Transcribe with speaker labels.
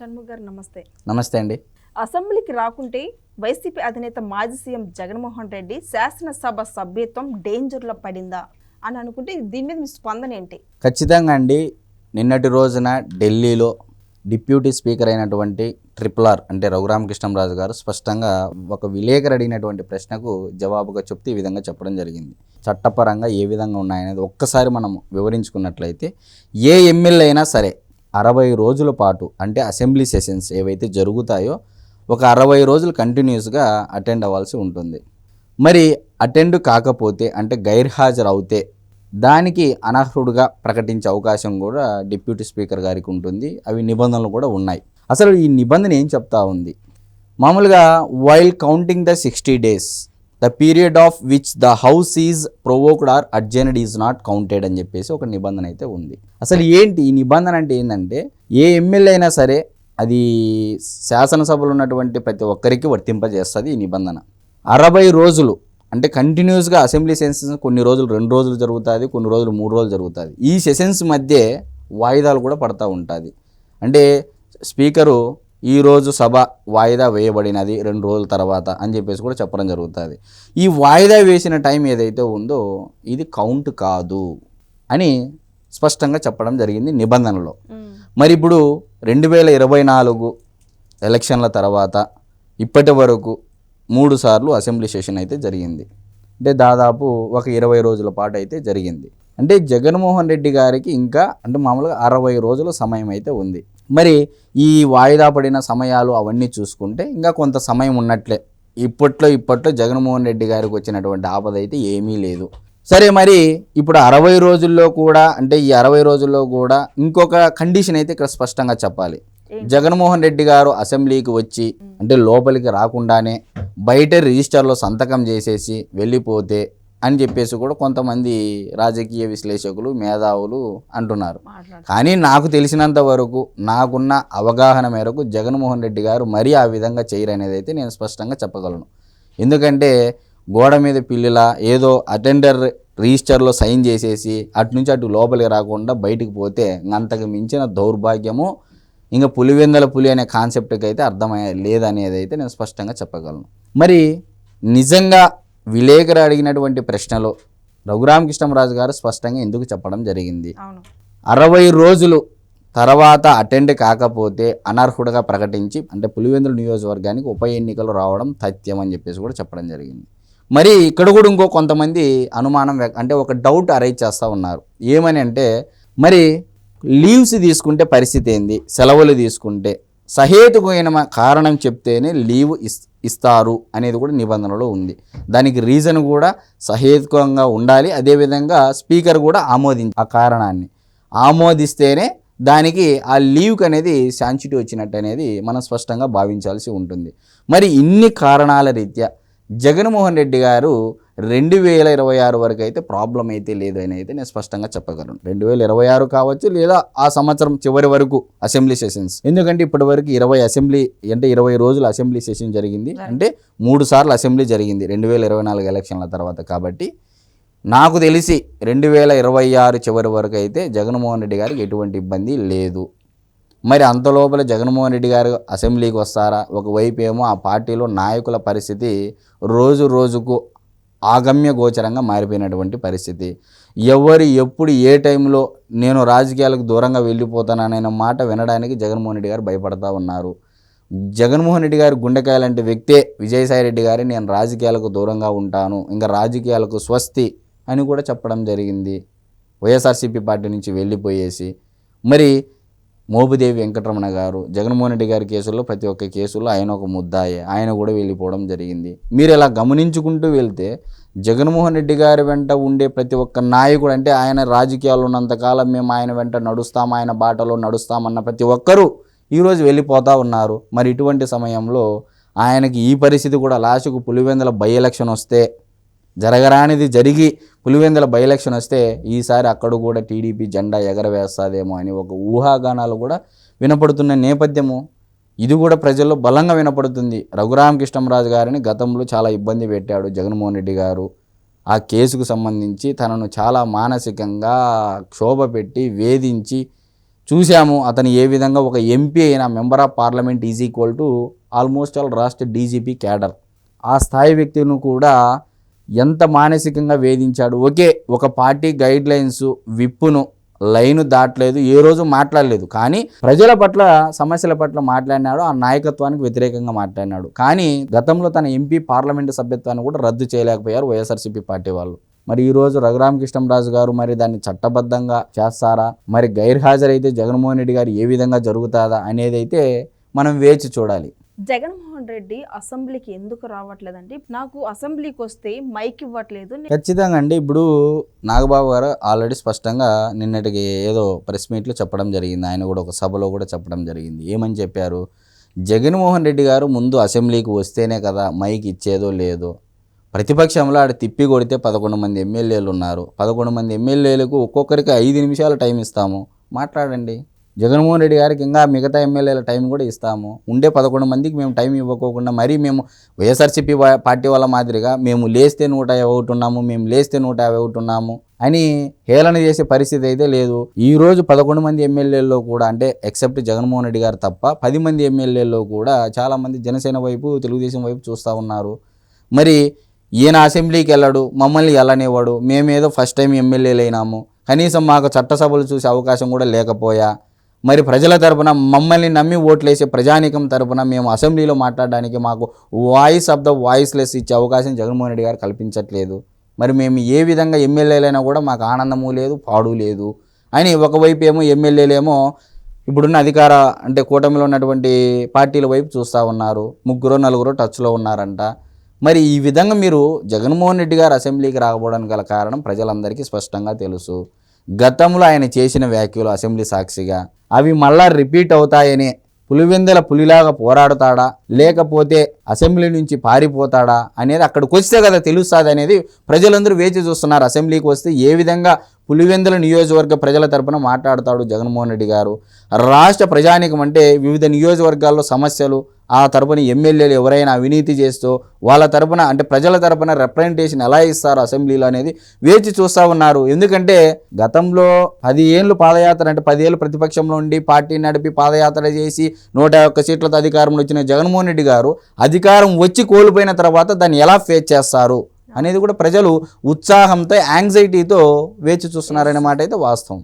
Speaker 1: షణ్ముఖ్ గారు నమస్తే.
Speaker 2: నమస్తే అండి.
Speaker 1: అసెంబ్లీకి రాకుంటే వైసీపీ అధినేత మాజీ సీఎం జగన్మోహన్ రెడ్డి శాసనసభ సభ్యత్వం డేంజర్లో పడిందా అని అనుకుంటే దీని మీద మీ స్పందన ఏంటి?
Speaker 2: ఖచ్చితంగా అండి. నిన్నటి రోజున ఢిల్లీలో డిప్యూటీ స్పీకర్ అయినటువంటి ట్రిపుల్ ఆర్ అంటే రఘురామకృష్ణంరాజు గారు స్పష్టంగా ఒక విలేకరు అడిగినటువంటి ప్రశ్నకు జవాబుగా చెప్తే ఈ విధంగా చెప్పడం జరిగింది. చట్టపరంగా ఏ విధంగా ఉన్నాయనేది ఒక్కసారి మనం వివరించుకున్నట్లయితే ఏ ఎమ్మెల్యే అయినా సరే అరవై రోజుల పాటు అంటే అసెంబ్లీ సెషన్స్ ఏవైతే జరుగుతాయో ఒక అరవై రోజులు కంటిన్యూస్గా అటెండ్ అవ్వాల్సి ఉంటుంది. మరి అటెండ్ కాకపోతే అంటే గైర్హాజరవుతే దానికి అనర్హుడుగా ప్రకటించే అవకాశం కూడా డిప్యూటీ స్పీకర్ గారికి ఉంటుంది. అవి నిబంధనలు కూడా ఉన్నాయి. అసలు ఈ నిబంధన ఏం చెప్తా ఉంది? మామూలుగా while counting the sixty days the period of which the house is prorogued or adjourned is not counted అని చెప్పేసి ఒక నిబంధన అయితే ఉంది. అసలు ఏంటి ఈ నిబంధన అంటే ఏంటంటే ఏ ఎమ్మెల్యే అయినా సరే అది శాసనసభలో ఉన్నటువంటి ప్రతి ఒక్కరికి వర్తింపజేస్తుంది ఈ నిబంధన. అరవై రోజులు అంటే కంటిన్యూస్గా అసెంబ్లీ సెషన్స్ కొన్ని రోజులు రెండు రోజులు జరుగుతుంది కొన్ని రోజులు మూడు రోజులు జరుగుతుంది. ఈ సెషన్స్ మధ్య వాయిదాలు కూడా పడతా ఉంటుంది. అంటే స్పీకరు ఈ రోజు సభ వాయిదా వేయబడినది రెండు రోజుల తర్వాత అని చెప్పేసి కూడా చెప్పడం జరుగుతుంది. ఈ వాయిదా వేసిన టైం ఏదైతే ఉందో ఇది కౌంట్ కాదు అని స్పష్టంగా చెప్పడం జరిగింది నిబంధనలో. మరి ఇప్పుడు రెండు వేల ఇరవై నాలుగు ఎలక్షన్ల తర్వాత ఇప్పటి వరకు మూడు సార్లు అసెంబ్లీ సెషన్ అయితే జరిగింది. అంటే దాదాపు ఒక ఇరవై రోజుల పాటు అయితే జరిగింది. అంటే జగన్మోహన్ రెడ్డి గారికి ఇంకా అంటే మామూలుగా అరవై రోజుల సమయం అయితే ఉంది. మరి ఈ వాయిదా పడిన సమయాలు అవన్నీ చూసుకుంటే ఇంకా కొంత సమయం ఉన్నట్లే. ఇప్పట్లో ఇప్పట్లో జగన్మోహన్ రెడ్డి గారికి వచ్చినటువంటి ఆపద అయితే ఏమీ లేదు. సరే మరి ఇప్పుడు అరవై రోజుల్లో కూడా అంటే ఈ అరవై రోజుల్లో కూడా ఇంకొక కండిషన్ అయితే ఇక్కడ స్పష్టంగా చెప్పాలి. జగన్మోహన్ రెడ్డి గారు అసెంబ్లీకి వచ్చి అంటే లోపలికి రాకుండానే బయట రిజిస్టర్లో సంతకం చేసేసి వెళ్ళిపోతే అని చెప్పేసి కూడా కొంతమంది రాజకీయ విశ్లేషకులు మేధావులు అంటున్నారు. కానీ నాకు తెలిసినంత వరకు నాకున్న అవగాహన మేరకు జగన్మోహన్ రెడ్డి గారు మరీ ఆ విధంగా చేయరనేది అయితే నేను స్పష్టంగా చెప్పగలను. ఎందుకంటే గోడ మీద పిల్లిలా ఏదో అటెండర్ రిజిస్టర్లో సైన్ చేసేసి అటు నుంచి అటు లోపలికి రాకుండా బయటికి పోతే అంతకు మించిన దౌర్భాగ్యము ఇంకా పులివెందల పులి అనే కాన్సెప్ట్కి అయితే అర్థమయ్యే లేదనేది అయితే నేను స్పష్టంగా చెప్పగలను. మరి నిజంగా విలేకరు అడిగినటువంటి ప్రశ్నలో రఘురామకృష్ణరాజు గారు స్పష్టంగా ఎందుకు చెప్పడం జరిగింది? అరవై రోజులు తర్వాత అటెండ్ కాకపోతే అనర్హుడుగా ప్రకటించి అంటే పులివెందుల నియోజకవర్గానికి ఉప ఎన్నికలు రావడం తథ్యం అని చెప్పేసి కూడా చెప్పడం జరిగింది. మరి ఇక్కడ కూడా ఇంకో కొంతమంది అనుమానం అంటే ఒక డౌట్ అరైజ్ చేస్తూ ఉన్నారు. ఏమని అంటే మరి లీవ్స్ తీసుకుంటే పరిస్థితి ఏంది? సెలవులు తీసుకుంటే సహేతుకమైన కారణం చెప్తేనే లీవ్ ఇస్ ఇస్తారు అనేది కూడా నిబంధనలో ఉంది. దానికి రీజన్ కూడా సహేతుకంగా ఉండాలి. అదేవిధంగా స్పీకర్ కూడా ఆమోదించి ఆ కారణాన్ని. ఆమోదిస్తేనే దానికి ఆ లీవ్కి అనేది శాంచిటీ వచ్చినట్టు అనేది మనం స్పష్టంగా భావించాల్సి ఉంటుంది. మరి ఇన్ని కారణాల రీత్యా జగన్మోహన్ రెడ్డి గారు రెండు వేల ఇరవై ఆరు వరకు అయితే ప్రాబ్లం అయితే లేదు అని అయితే నేను స్పష్టంగా చెప్పగలను. రెండు వేల ఇరవై ఆరు కావచ్చు లేదా ఆ సంవత్సరం చివరి వరకు అసెంబ్లీ సెషన్స్. ఎందుకంటే ఇప్పటి వరకు ఇరవై అసెంబ్లీ అంటే ఇరవై రోజులు అసెంబ్లీ సెషన్ జరిగింది. అంటే మూడు సార్లు అసెంబ్లీ జరిగింది రెండు వేల ఇరవై నాలుగు ఎలక్షన్ల తర్వాత కాబట్టి నాకు తెలిసి రెండు వేల ఇరవై ఆరు చివరి వరకు అయితే జగన్మోహన్ రెడ్డి గారికి ఎటువంటి ఇబ్బంది లేదు. మరి అంత లోపల జగన్మోహన్ రెడ్డి గారు అసెంబ్లీకి వస్తారా? ఒకవైపు ఏమో ఆ పార్టీలో నాయకుల పరిస్థితి రోజు రోజుకు ఆగమ్య గోచరంగా మారిపోయినటువంటి పరిస్థితి. ఎవరు ఎప్పుడు ఏ టైంలో నేను రాజకీయాలకు దూరంగా వెళ్ళిపోతాననే మాట వినడానికి జగన్మోహన్ రెడ్డి గారు భయపడతా ఉన్నారు. జగన్మోహన్ రెడ్డి గారి గుండెకాయ లాంటి వ్యక్తే విజయసాయి రెడ్డి గారి నేను రాజకీయాలకు దూరంగా ఉంటాను ఇంకా రాజకీయాలకు స్వస్తి అని కూడా చెప్పడం జరిగింది. వైఎస్ఆర్సీపీ పార్టీ నుంచి వెళ్ళిపోయేసి. మరి మోపిదేవి వెంకటరమణ గారు జగన్మోహన్ రెడ్డి గారి కేసుల్లో ప్రతి ఒక్క కేసులో ఆయన ఒక ముద్దాయే. ఆయన కూడా వెళ్ళిపోవడం జరిగింది. మీరు ఇలా గమనించుకుంటూ వెళ్తే జగన్మోహన్ రెడ్డి గారి వెంట ఉండే ప్రతి ఒక్క నాయకుడు అంటే ఆయన రాజకీయాలు ఉన్నంతకాలం మేము ఆయన వెంట నడుస్తాం ఆయన బాటలో నడుస్తామన్న ప్రతి ఒక్కరూ ఈరోజు వెళ్ళిపోతూ ఉన్నారు. మరి ఇటువంటి సమయంలో ఆయనకి ఈ పరిస్థితి కూడా లాస్ట్కు పులివెందుల బై ఎలక్షన్ వస్తే జరగరానిది జరిగి పులివెందుల బై ఎలక్షన్ వస్తే ఈసారి అక్కడ కూడా టీడీపీ జెండా ఎగరవేస్తుందేమో అని ఒక ఊహాగానాలు కూడా వినపడుతున్న నేపథ్యము. ఇది కూడా ప్రజల్లో బలంగా వినపడుతుంది. రఘురామకృష్ణరాజు గారిని గతంలో చాలా ఇబ్బంది పెట్టాడు జగన్మోహన్ రెడ్డి గారు. ఆ కేసుకు సంబంధించి తనను చాలా మానసికంగా క్షోభ పెట్టి వేధించి చూశాము. అతను ఏ విధంగా ఒక ఎంపీ అయిన member of parliament is equal to almost all రాష్ట్ర డీజీపీ క్యాడర్. ఆ స్థాయి వ్యక్తిని కూడా ఎంత మానసికంగా వేధించాడు? ఓకే ఒక పార్టీ గైడ్ లైన్స్ విప్పును లైను దాటలేదు ఏ రోజు మాట్లాడలేదు. కానీ ప్రజల పట్ల సమస్యల పట్ల మాట్లాడినాడు ఆ నాయకత్వానికి వ్యతిరేకంగా మాట్లాడినాడు. కానీ గతంలో తన ఎంపీ పార్లమెంటు సభ్యత్వాన్ని కూడా రద్దు చేయలేకపోయారు వైఎస్ఆర్సీపీ పార్టీ వాళ్ళు. మరి ఈ రోజు రఘురామకృష్ణరాజు గారు మరి దాన్ని చట్టబద్ధంగా చేస్తారా? మరి గైర్హాజరైతే జగన్మోహన్ రెడ్డి గారు ఏ విధంగా జరుగుతుందా? అనేది అయితే మనం వేచి చూడాలి.
Speaker 1: జగన్మోహన్ రెడ్డి అసెంబ్లీకి ఎందుకు రావట్లేదండి నాకు అసెంబ్లీకి వస్తే మైక్ ఇవ్వట్లేదు.
Speaker 2: ఖచ్చితంగా అండి. ఇప్పుడు నాగబాబు గారు ఆల్రెడీ స్పష్టంగా నిన్నటికి ఏదో ప్రెస్ మీట్లో చెప్పడం జరిగింది. ఆయన కూడా ఒక సభలో కూడా చెప్పడం జరిగింది. ఏమని చెప్పారు? జగన్మోహన్ రెడ్డి గారు ముందు అసెంబ్లీకి వస్తేనే కదా మైక్ ఇచ్చేదో లేదో. ప్రతిపక్షంలో ఆడ తిప్పి కొడితే పదకొండు మంది ఎమ్మెల్యేలు ఉన్నారు. పదకొండు మంది ఎమ్మెల్యేలకు ఒక్కొక్కరికి ఐదు నిమిషాలు టైం ఇస్తాము. మాట్లాడండి. జగన్మోహన్ రెడ్డి గారికి ఇంకా మిగతా ఎమ్మెల్యేల టైం కూడా ఇస్తాము. ఉండే పదకొండు మందికి మేము టైం ఇవ్వకోకుండా మరీ మేము వైఎస్ఆర్సీపీ పార్టీ వాళ్ళ మాదిరిగా మేము లేస్తే నూట యాభై ఒకటి ఉన్నాము మేము లేస్తే నూట యాభై ఒకటి ఉన్నాము అని హేళన చేసే పరిస్థితి అయితే లేదు. ఈ రోజు పదకొండు మంది ఎమ్మెల్యేల్లో కూడా అంటే ఎక్సెప్ట్ జగన్మోహన్ రెడ్డి గారు తప్ప పది మంది ఎమ్మెల్యేల్లో కూడా చాలామంది జనసేన వైపు తెలుగుదేశం వైపు చూస్తూ ఉన్నారు. మరి ఈయన అసెంబ్లీకి వెళ్ళడు మమ్మల్ని వెళ్ళనివ్వడు మేమేదో ఫస్ట్ టైం ఎమ్మెల్యేలు అయినాము కనీసం మాకు చట్టసభలు చూసే అవకాశం కూడా లేకపోయా? మరి ప్రజల తరపున మమ్మల్ని నమ్మి ఓట్లేసే ప్రజానీకం తరపున మేము అసెంబ్లీలో మాట్లాడడానికి మాకు వాయిస్ ఆఫ్ ద వాయిస్లెస్ ఇచ్చే అవకాశం జగన్మోహన్ రెడ్డి గారు కల్పించట్లేదు. మరి మేము ఏ విధంగా ఎమ్మెల్యేలైనా కూడా మాకు ఆనందము లేదు పాడు లేదు. అని ఒకవైపు ఏమో ఎమ్మెల్యేలేమో ఇప్పుడున్న అధికార అంటే కూటమిలో ఉన్నటువంటి పార్టీల వైపు చూస్తూ ఉన్నారు. ముగ్గురు నలుగురు టచ్లో ఉన్నారంట. మరి ఈ విధంగా మీరు జగన్మోహన్ రెడ్డి గారు అసెంబ్లీకి రాకపోవడానికి గల కారణం ప్రజలందరికీ స్పష్టంగా తెలుసు. గతంలో ఆయన చేసిన వ్యాఖ్యలు అసెంబ్లీ సాక్షిగా అవి మళ్ళా రిపీట్ అవుతాయని పులివెందల పులిలాగా పోరాడతాడా? లేకపోతే అసెంబ్లీ నుంచి పారిపోతాడా? అనేది అక్కడికి వస్తే కదా తెలుస్తుంది అనేది ప్రజలందరూ వేచి చూస్తున్నారు. అసెంబ్లీకి వస్తే ఏ విధంగా పులివెందుల నియోజకవర్గ ప్రజల తరపున మాట్లాడతాడు జగన్మోహన్ రెడ్డి గారు. రాష్ట్ర ప్రజానికం అంటే వివిధ నియోజకవర్గాల్లో సమస్యలు ఆ తరపున ఎమ్మెల్యేలు ఎవరైనా అవినీతి చేస్తూ వాళ్ళ తరపున అంటే ప్రజల తరపున రిప్రజెంటేషన్ ఎలా ఇస్తారు అసెంబ్లీలో అనేది వేచి చూస్తూ ఉన్నారు. ఎందుకంటే గతంలో పది ఏళ్ళు పాదయాత్ర అంటే పదేళ్ళు ప్రతిపక్షంలో ఉండి పార్టీ నడిపి పాదయాత్ర చేసి నూట ఒక్క సీట్లతో అధికారంలో వచ్చిన జగన్మోహన్ రెడ్డి గారు అధికారం వచ్చి కోల్పోయిన తర్వాత దాన్ని ఎలా ఫేస్ చేస్తారు? అనేది కూడా ప్రజలు ఉత్సాహంతో యాంగ్జైటీతో వేచి చూస్తున్నారనే మాట అయితే వాస్తవం.